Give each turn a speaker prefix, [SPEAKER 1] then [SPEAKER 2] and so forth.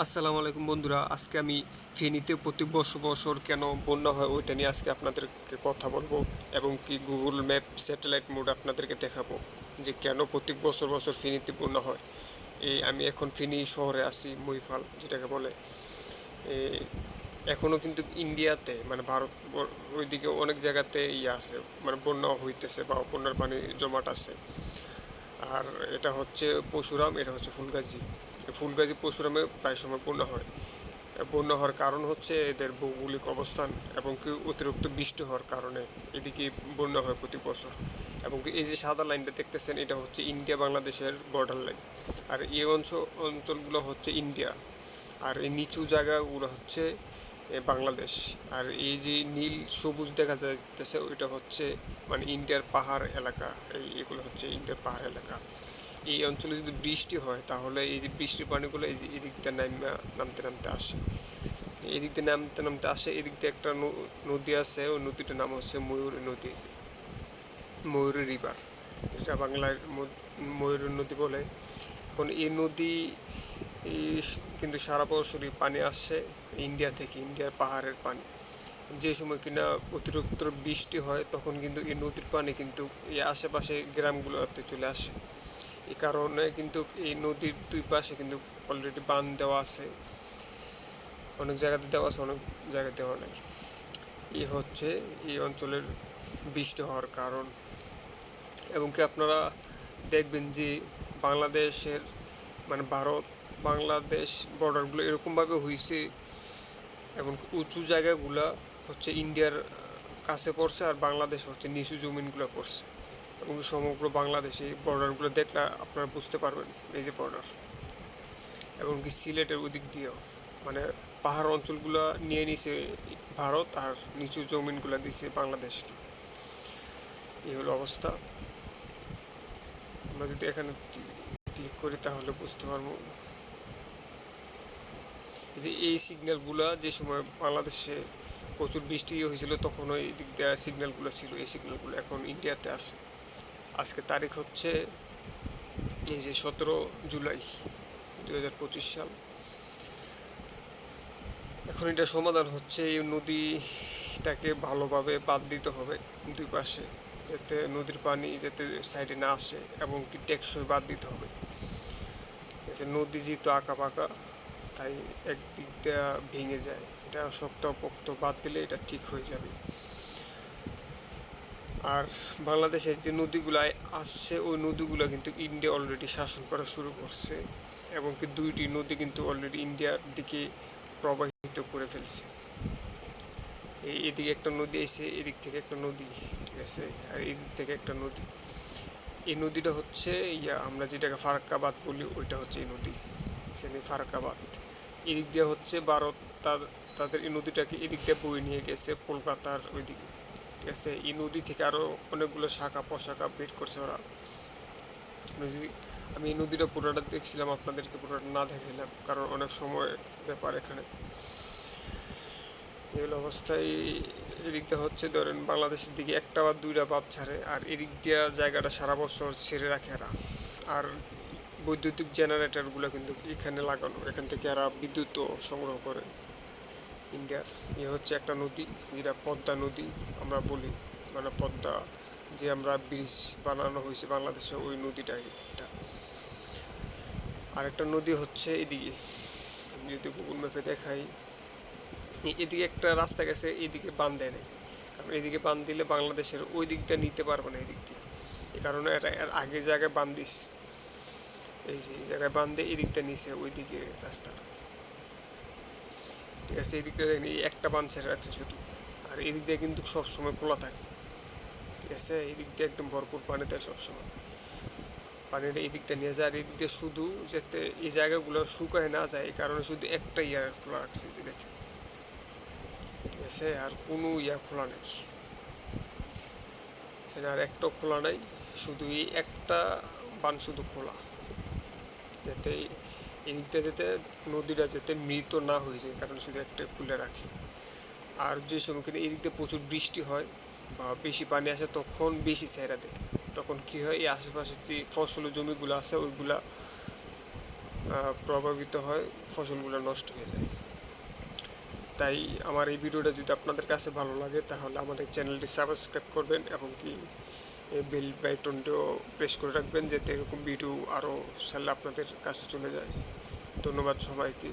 [SPEAKER 1] আসসালামু আলাইকুম বন্ধুরা, আজকে আমি ফেনীতে প্রতি বছর বছর কেন বন্যা হয় ওইটা নিয়ে আজকে আপনাদেরকে কথা বলব এবং কি গুগল ম্যাপ স্যাটেলাইট মোড আপনাদেরকে দেখাবো যে কেন প্রত্যেক বছর বছর ফেনীতে বন্যা হয়। এই আমি এখন ফেনী শহরে আছি মহিফাল যেটাকে বলে। এখনও কিন্তু ইন্ডিয়াতে মানে ভারত, ওইদিকে অনেক জায়গাতে ইয়ে আছে মানে বন্যা হইতেছে বা বন্যার পানি জমাট আছে। আর এটা হচ্ছে পশুরাম এটা হচ্ছে ফুলগাজী। ফুলগাজী পশুরামে প্রায় সময় বন্যা হয়। বন্যা হওয়ার কারণ হচ্ছে এদের ভৌগোলিক অবস্থান এবং কি অতিরিক্ত বৃষ্টি হওয়ার কারণে এদিকে বন্যা হয় প্রতি বছর। এবং এই যে সাদা লাইনটা দেখতেছেন, এটা হচ্ছে ইন্ডিয়া বাংলাদেশের বর্ডার লাইন আর এই অঞ্চল, অঞ্চলগুলো হচ্ছে ইন্ডিয়া। আর এই নিচু জায়গাগুলো হচ্ছে বাংলাদেশ। আর এই যে নীল সবুজ দেখা যাইতেছে, ওইটা হচ্ছে মানে ইন্ডিয়ার পাহাড় এলাকা। এই এগুলো হচ্ছে ইন্ডিয়ার পাহাড় এলাকা। এই অঞ্চলে যদি বৃষ্টি হয়, তাহলে এই যে বৃষ্টির পানিগুলো এই যে এদিক দিয়ে নামা, নামতে নামতে আসে। এদিক দিয়ে নামতে নামতে আসে, এদিক দিয়ে একটা নদী আছে, ওই নদীটার নাম হচ্ছে ময়ূরী নদী যে। ময়ূরী রিভার এটা বাংলার ম- ময়ূরী নদী বলে। এখন এই নদী কিন্তু সারা বছরই পানি আসে ইন্ডিয়া থেকে, ইন্ডিয়ার পাহাড়ের পানি। যে সময় কিনা অতিরিক্ত বৃষ্টি হয়, তখন কিন্তু এই নদীর পানি কিন্তু এই আশেপাশে গ্রামগুলোতে চলে আসে। এই কারণে কিন্তু এই নদীর দুই পাশে কিন্তু অলরেডি বাঁধ দেওয়া আছে। অনেক জায়গাতে দেওয়া আছে, অনেক জায়গাতে দেওয়া নাই। এই হচ্ছে এই অঞ্চলের বৃষ্টি হওয়ার কারণ। এবং কি আপনারা দেখবেন যে বাংলাদেশের মানে ভারত, বাংলাদেশ বর্ডারগুলো এরকমভাবে হয়েছে এবং উঁচু জায়গাগুলা হচ্ছে ইন্ডিয়ার কাছে পড়ছে আর বাংলাদেশ হচ্ছে নিচু জমিনগুলো পড়ছে। এবং সমগ্র বাংলাদেশে বর্ডারগুলো দেখলে আপনারা বুঝতে পারবেন এই যে বর্ডার এবং কি সিলেটের ওদিক দিয়েও মানে পাহাড় অঞ্চলগুলো নিয়ে নিছে ভারত আর নিচু জমিনগুলো দিছে বাংলাদেশকে। এই হলো অবস্থা। আমরা যদি এখানে ক্লিক করি তাহলে বুঝতে পারব। যে এই সিগন্যালগুলো যে সময় বাংলাদেশে প্রচুর বৃষ্টি হয়েছিল তখন ওই দিক দিয়ে সিগন্যালগুলো ছিল। এই সিগন্যালগুলো এখন ইন্ডিয়াতে আছে। আজকে তারিখ হচ্ছে, এই যে সতেরো জুলাই দু হাজার পঁচিশ সাল। এখন এটা সমাধান হচ্ছে, এই নদীটাকে ভালোভাবে বাদ দিতে হবে দুই পাশে, যাতে নদীর পানি যাতে সাইডে না আসে এবং কি টেকসই বাদ দিতে হবে। নদী যেহেতু আঁকা পাকা তাই একদিক দিয়ে ভেঙে যায়। এটা শক্ত পোক্ত বাদ দিলে এটা ঠিক হয়ে যাবে। আর বাংলাদেশের যে নদীগুলো আসছে, ওই নদীগুলো কিন্তু ইন্ডিয়া অলরেডি শাসন করা শুরু করছে এবং কি দুইটি নদী কিন্তু অলরেডি ইন্ডিয়ার দিকে প্রবাহিত করে ফেলছে। এই এদিকে একটা নদী এসে এদিক থেকে একটা নদী, ঠিক আছে? আর এদিক থেকে একটা নদী। এই নদীটা হচ্ছে ইয়া, আমরা যেটাকে ফারাক্কাবাদ বলি, ওইটা হচ্ছে এই নদী সেখানে ফারাক্কাবাদ। এদিক দিয়ে হচ্ছে ভারত তাদের এই নদীটাকে এদিক দিয়ে বয়ে নিয়ে গেছে কলকাতার ওইদিকে। আছে এই নদী থেকে আরও অনেকগুলো শাখা প্রশাখা বের করছে ওরা। আমি এই নদীটা পুরোটা দেখছিলাম, আপনাদেরকে পুরোটা না দেখাইলাম, কারণ অনেক সময় ব্যাপার এখানে। এগুলো অবস্থায় এদিক দিয়ে হচ্ছে ধরেন বাংলাদেশের দিকে একটা বা দুইটা বাপ ছাড়ে, আর এদিক দিয়ে জায়গাটা সারা বছর ছেড়ে রাখে এরা। আর বৈদ্যুতিক জেনারেটরগুলো কিন্তু এখানে লাগানো, এখান থেকে এরা বিদ্যুৎও সংগ্রহ করে। ইন্ডিয়ার এ হচ্ছে একটা নদী, যেটা পদ্মা নদী আমরা বলি। মানে পদ্মা যে আমরা ব্রিজ বানানো হয়েছে বাংলাদেশে, ওই নদীটাই এটা। আরেকটা নদী হচ্ছে এদিকে। আমি যদি গুগল ম্যাপে দেখাই এদিকে একটা রাস্তা গেছে, এদিকে বান দেয় নাই। কারণ এদিকে বান দিলে বাংলাদেশের ওই দিকটা নিতে পারবে না এদিক দিয়ে। এ কারণে এটা আগে জায়গায় বান দিস এই যে, এই জায়গায় বান দিয়ে এদিকটা নিছে ওই দিকে রাস্তাটা। ঠিক আছে, এদিক দিয়ে দেখেন এই একটা বান ছেড়ে রাখছে শুধু। আর এদিক দিয়ে কিন্তু সব সময় খোলা থাকে। ঠিক আছে, এদিক দিয়ে একদম ভরপুর পানি দেয় সবসময়। পানিটা এই দিকটা নিয়ে যায়, আর এই দিক দিয়ে শুধু যাতে এই জায়গাগুলো শুকায় না যায়, এই কারণে শুধু একটা ইয়ার খোলা রাখছে এই যে দেখেন। ঠিক আছে, আর কোনো ইয়া খোলা নেই। আর একটাও খোলা নাই, শুধু এই একটা বান শুধু খোলা। যাতে এই যেতে, নদীটা যাতে মৃত না হয়ে যায়, কারণ শুধু একটা খুলে রাখে। আর যে এই দিক দিয়ে প্রচুর বৃষ্টি হয় বা বেশি পানি আসে, তখন বেশি ছেড়া দেয়। তখন কি হয়, এই আশেপাশে যে ফসল জমিগুলো আছে, ওইগুলা প্রভাবিত হয়, ফসলগুলো নষ্ট হয়ে যায়। তাই আমার এই ভিডিওটা যদি আপনাদের কাছে ভালো লাগে, তাহলে আমাদের চ্যানেলটি সাবস্ক্রাইব করবেন এবং কি বেল বাটনটিও প্রেস করে রাখবেন, যাতে এরকম ভিডিও আরও সালে আপনাদের কাছে চলে যায়। ধন্যবাদ সবাইকে।